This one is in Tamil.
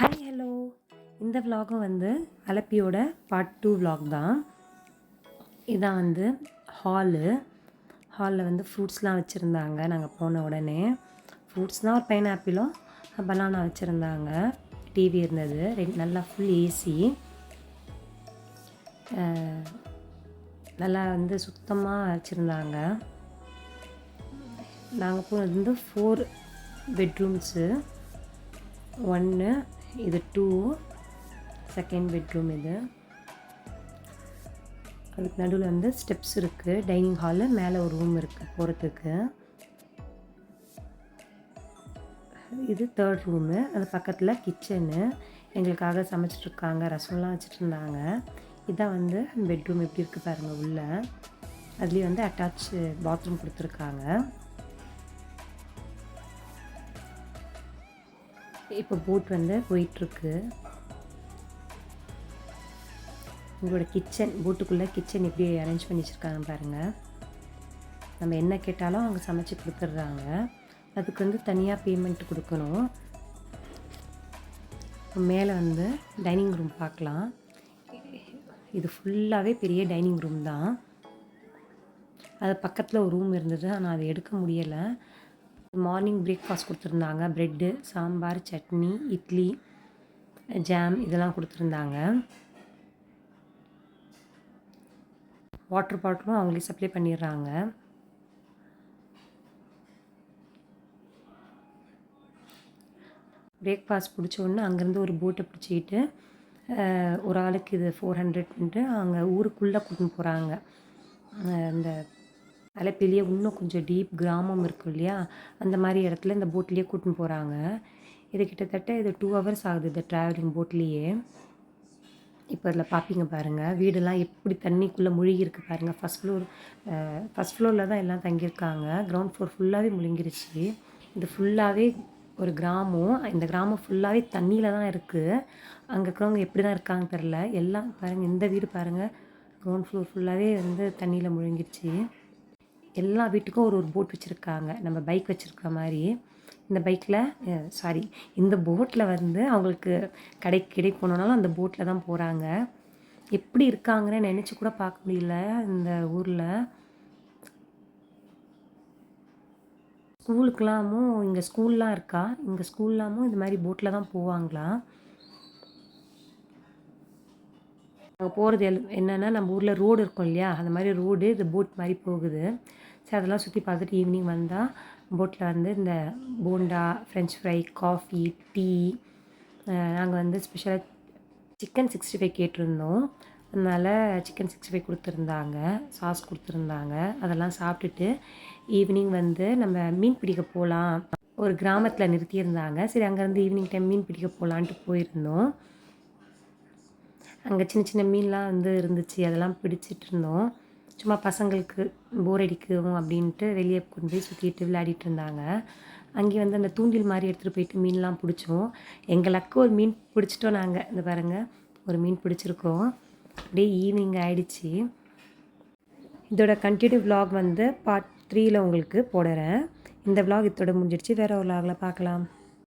ஹாய் ஹலோ இந்த விலாகும் வந்து அலப்பியோட பார்ட் டூ விலாக் தான். இதான் வந்து ஹாலு ஹாலில் வந்து ஃப்ரூட்ஸ்லாம் வச்சுருந்தாங்க. நாங்கள் போன உடனே. ஃப்ரூட்ஸ்னால் ஒரு பைனாப்பிளும் பனானா வச்சுருந்தாங்க. டிவி இருந்தது. ரெண்டு நல்லா ஃபுல் ஏசி நல்லா வந்து சுத்தமாக வச்சுருந்தாங்க. நாங்கள் போனது வந்து ஃபோர் பெட்ரூம்ஸு ஒன்று இது டூ செகண்ட் பெட்ரூம் இது. அதுக்கு நடுவில் வந்து ஸ்டெப்ஸ் இருக்குது டைனிங் ஹாலு மேலே ஒரு ரூம் இருக்குது போகிறதுக்கு இது தேர்ட் ரூமு அது பக்கத்தில் கிச்சனு எங்களுக்காக சமைச்சிட்ருக்காங்க. ரசம்லாம் வச்சுட்ருந்தாங்க. இதான் வந்து பெட்ரூம் எப்படி இருக்குது பாருங்கள் உள்ளே. அதுலேயும் வந்து அட்டாச் பாத்ரூம் கொடுத்துருக்காங்க. இப்போ போட் வந்து போயிட்டுருக்கு. உங்களோட கிச்சன் போட்டுக்குள்ளே கிச்சன் எப்படி அரேஞ்ச் பண்ணி வச்சுருக்காங்க பாருங்கள் நம்ம என்ன கேட்டாலும் அவங்க சமைச்சு கொடுத்துட்றாங்க. அதுக்கு வந்து தனியாக பேமெண்ட் கொடுக்கணும். மேலே வந்து டைனிங் ரூம் பார்க்கலாம். இது ஃபுல்லாகவே பெரிய டைனிங் ரூம் தான். அது பக்கத்தில் ஒரு ரூம் இருந்தது ஆனால் அதை எடுக்க முடியலை. மார்னிங் பிரேக்ஃபாஸ்ட் கொடுத்துருந்தாங்க. ப்ரெட்டு சாம்பார் சட்னி இட்லி ஜாம் இதெல்லாம் கொடுத்துருந்தாங்க. வாட்டர் பாட்டிலும் அவங்களே சப்ளை பண்ணிடுறாங்க. பிரேக்ஃபாஸ்ட் பிடிச்ச உடனே அங்கேருந்து ஒரு போட்டை பிடிச்சிக்கிட்டு ஒரு ஆளுக்கு இது ஃபோர் ஹண்ட்ரட்ன்ட்டு அங்கே ஊருக்குள்ளே கூட்டின்னு போகிறாங்க அந்த அலைப்பிலேயே இன்னும் கொஞ்சம் டீப் கிராமம் இருக்கும் இல்லையா? அந்த மாதிரி இடத்துல இந்த போட்லேயே கூட்டின்னு போகிறாங்க இது கிட்டத்தட்ட இது டூ ஹவர்ஸ் ஆகுது இந்த ட்ராவலிங் போட்லேயே இப்போ இதில் பார்ப்பீங்க பாருங்கள் வீடெல்லாம் எப்படி தண்ணிக்குள்ளே முழுகியிருக்கு பாருங்கள் ஃபஸ்ட் ஃப்ளோர் ஃபஸ்ட் ஃப்ளோரில் தான் எல்லாம் தங்கியிருக்காங்க. கிரவுண்ட் ஃப்ளோர் ஃபுல்லாகவே முழுங்கிருச்சு. இது ஃபுல்லாகவே ஒரு கிராமம். இந்த கிராமம் ஃபுல்லாகவே தண்ணியில் தான் இருக்குது அங்கே இருக்கிறவங்க எப்படி தான் இருக்காங்க தெரில எல்லாம் பாருங்கள் இந்த வீடு பாருங்கள் கிரவுண்ட் ஃப்ளோர் ஃபுல்லாகவே வந்து தண்ணியில் முழுங்கிருச்சு. எல்லா வீட்டுக்கும் ஒரு ஒரு போட் வச்சுருக்காங்க. நம்ம பைக் வச்சுருக்க மாதிரி. இந்த பைக்கில் சாரி இந்த போட்டில் வந்து அவங்களுக்கு கடைக்கு கிடை போனோன்னாலும் அந்த போட்டில் தான் போகிறாங்க எப்படி இருக்காங்கன்னு நினச்சி கூட பார்க்க முடியல இந்த ஊரில். ஸ்கூலுக்கெல்லாமும் இங்கே ஸ்கூல்லாம் இருக்கா? இங்கே ஸ்கூல்லாமும் இது மாதிரி போட்டில் தான் போவாங்களா? அங்கே போகிறது எல் என்னென்னா நம்ம ஊரில் ரோடு இருக்கும் இல்லையா? அந்த மாதிரி ரோடு இது போட் மாதிரி போகுது. சரி அதெல்லாம் சுற்றி பார்த்துட்டு ஈவினிங் வந்தால் போட்டில் வந்து இந்த bonda french fry coffee tea நாங்கள் வந்து ஸ்பெஷலாக சிக்கன் சிக்ஸ்டி ஃபைவ் கேட்டிருந்தோம். அதனால் சிக்கன் சிக்ஸ்டி ஃபைவ் கொடுத்துருந்தாங்க சாஸ் கொடுத்துருந்தாங்க. அதெல்லாம் சாப்பிட்டுட்டு ஈவினிங் வந்து நம்ம மீன் பிடிக்க போகலாம் ஒரு கிராமத்தில் நிறுத்தியிருந்தாங்க. சரி அங்கேருந்து ஈவினிங் டைம் மீன் பிடிக்க போகலான்ட்டு போயிருந்தோம். அங்கே சின்ன சின்ன மீன்லாம் வந்து இருந்துச்சு அதெல்லாம் பிடிச்சிட்டு இருந்தோம். சும்மா பசங்களுக்கு போர் அடிக்கும் அப்படின்ட்டு வெளியே கொண்டு போய் சுற்றிட்டு விளையாடிட்டு இருந்தாங்க. அங்கே வந்து அந்த தூண்டில் மாதிரி எடுத்துகிட்டு போயிட்டு மீன்லாம் பிடிச்சோம். எங்கள் லக்கு ஒரு மீன் பிடிச்சிட்டோம் நாங்கள் இந்த பாருங்கள் ஒரு மீன் பிடிச்சிருக்கோம். அப்படியே ஈவினிங் ஆயிடுச்சு. இதோட கண்டினியூ விலாக் வந்து பார்ட் த்ரீயில் உங்களுக்கு போடுறேன். இந்த விலாக் இதோட முடிஞ்சிடுச்சு. வேறு ஒரு விலாகில் பார்க்கலாம்.